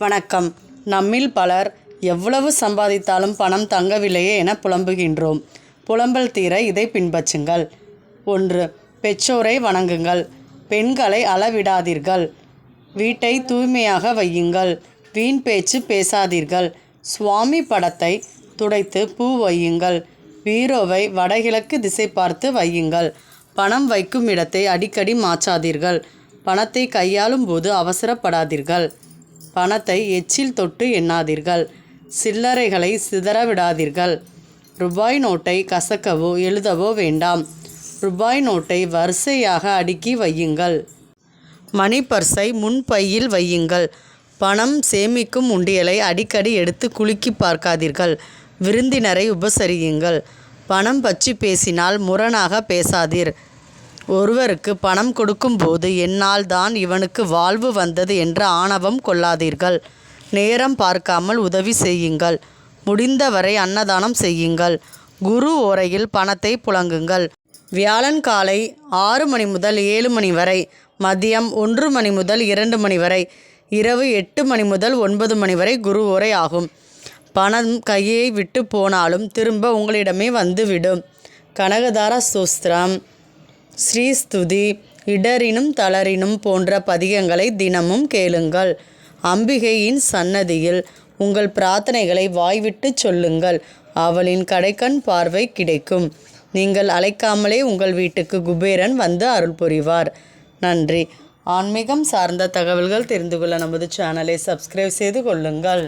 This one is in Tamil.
வணக்கம். நம்மில் பலர் எவ்வளவு சம்பாதித்தாலும் பணம் தங்கவில்லையே என புலம்புகின்றோம். புலம்பல் தீர இதை பின்பற்றுங்கள். ஒன்று பெற்றோரை வணங்குங்கள். பெண்களை அளவிடாதீர்கள். வீட்டை தூய்மையாக வையுங்கள். வீண் பேச்சு பேசாதீர்கள். சுவாமி படத்தை துடைத்து பூ வையுங்கள். பீரோவை வடகிழக்கு திசை பார்த்து வையுங்கள். பணம் வைக்கும் இடத்தை அடிக்கடி மாற்றாதீர்கள். பணத்தை கையாளும் போது அவசரப்படாதீர்கள். பணத்தை எச்சில் தொட்டு எண்ணாதீர்கள். சில்லறைகளை சிதற விடாதீர்கள் ரூபாய் நோட்டை கசக்கவோ எழுதவோ வேண்டாம். ரூபாய் நோட்டை வரிசையாக அடுக்கி வையுங்கள். மணி பர்ஸை முன்பையில் வையுங்கள். பணம் சேமிக்கும் உண்டியலை அடிக்கடி எடுத்து குலுக்கி பார்க்காதீர்கள். விருந்தினரை உபசரியுங்கள். பணம் பற்றி பேசினால் முரணாக பேசாதீர். ஒருவருக்கு பணம் கொடுக்கும்போது என்னால் தான் இவனுக்கு வாழ்வு வந்தது என்று ஆணவம் கொள்ளாதீர்கள். நேரம் பார்க்காமல் உதவி செய்யுங்கள். முடிந்தவரை அன்னதானம் செய்யுங்கள். குரு ஓரையில் பணத்தை புழங்குங்கள். வியாழன் காலை ஆறு மணி முதல் ஏழு மணி வரை மதியம் ஒன்று மணி முதல் இரண்டு மணி வரை இரவு எட்டு மணி முதல் ஒன்பது மணி வரை குரு ஓரை ஆகும். பணம் கையை விட்டு போனாலும் திரும்ப உங்களிடமே வந்துவிடும். கனகதார சூஸ்திரம். ஸ்ரீஸ்துதி இடரினும் தளரினும் போன்ற பதிகங்களை தினமும் கேளுங்கள். அம்பிகையின் சன்னதியில் உங்கள் பிரார்த்தனைகளை வாய்விட்டு சொல்லுங்கள். அவளின் கடைக்கண் பார்வை கிடைக்கும். நீங்கள் அழைக்காமலே உங்கள் வீட்டுக்கு குபேரன் வந்து அருள் புரிவார். நன்றி. ஆன்மீகம் சார்ந்த தகவல்கள் தெரிந்து கொள்ள நமது சேனலை சப்ஸ்கிரைப் செய்து கொள்ளுங்கள்.